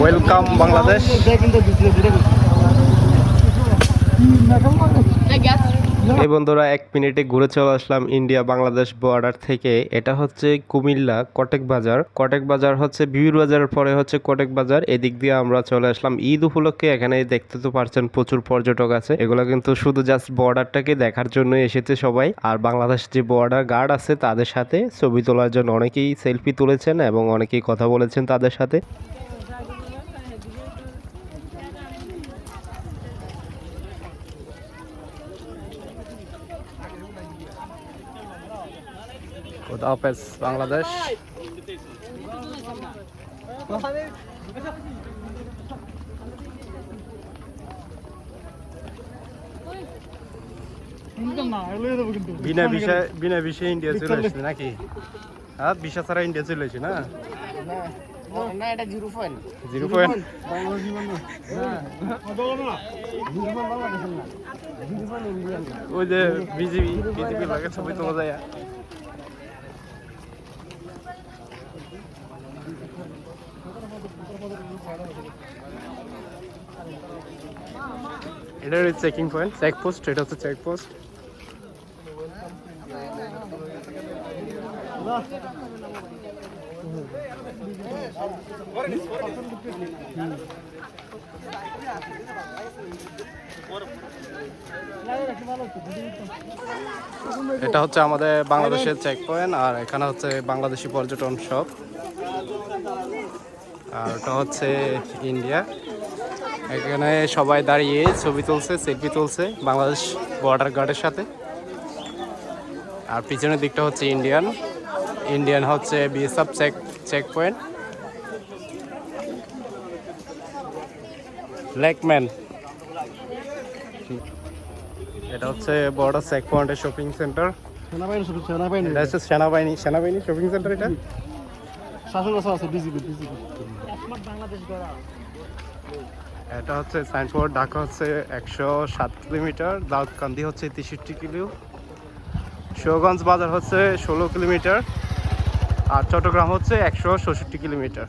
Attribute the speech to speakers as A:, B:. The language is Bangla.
A: ওয়েলকাম বাংলাদেশ। এই বন্ধুরা, এক মিনিটে ঘুরে চলে আসলাম ইন্ডিয়া বাংলাদেশ বর্ডার থেকে। এটা হচ্ছে কুমিল্লা কটেক বাজার। কটেক বাজার হচ্ছে বিবির বাজারের পরে হচ্ছে কটেক বাজার। এদিক দিয়ে আমরা চলে আসলাম ঈদ উপলক্ষে। এখানে দেখতে তো পারছেন প্রচুর পর্যটক আছে। এগুলো কিন্তু শুধু জাস্ট বর্ডারটাকে দেখার জন্য এসেছে সবাই। আর বাংলাদেশ যে বর্ডার গার্ড আছে তাদের সাথে ছবি তোলার জন্য অনেকেই সেলফি তুলেছেন এবং অনেকেই কথা বলেছেন তাদের সাথে। খুদা হাফেজ বাংলাদেশ। বিনা বিষয় বিনা বিষয়ে ইন্ডিয়া চলে আসছে নাকি? হ্যাঁ ভিসা ছাড়া ইন্ডিয়া চলে আসছে না?
B: না এটা জিরো পয়েন্ট
A: জিরো পয়েন্ট ওই যে বিজেপি বিজেপি লাগে ছবি তোলা যায় এটা চেকিং পয়েন্ট চেক পোস্ট এটা হচ্ছে চেক পোস্ট এটা হচ্ছে আমাদের বাংলাদেশের চেক পয়েন্ট আর এখানে হচ্ছে বাংলাদেশি পর্যটন সব আর ওটা হচ্ছে ইন্ডিয়া এখানে সবাই দাঁড়িয়ে ছবি তুলছে সেলফি তুলছে বাংলাদেশ বর্ডার গার্ডের সাথে। আর পিছনের দিকটা হচ্ছে ইন্ডিয়ান ইন্ডিয়ান হচ্ছে বিএসএফ চেক চেক পয়েন্ট লেকম্যান এটা হচ্ছে বর্ডার চেক পয়েন্টের শপিং সেন্টার
B: সেনাবাহিনী শুধু সেনাবাহিনী।
A: এটা হচ্ছে সেনাবাহিনী সেনাবাহিনী শপিং সেন্টার এটা?
B: শাসন আছে
A: হচ্ছে ঢাকা হচ্ছে একশো সাত কিলোমিটার দাউদকান্দি হচ্ছে তেষট্টি কিলো। শিবগঞ্জ বাজার হচ্ছে ষোলো কিলোমিটার আর চট্টগ্রাম হচ্ছে একশো ষষট্টি কিলোমিটার।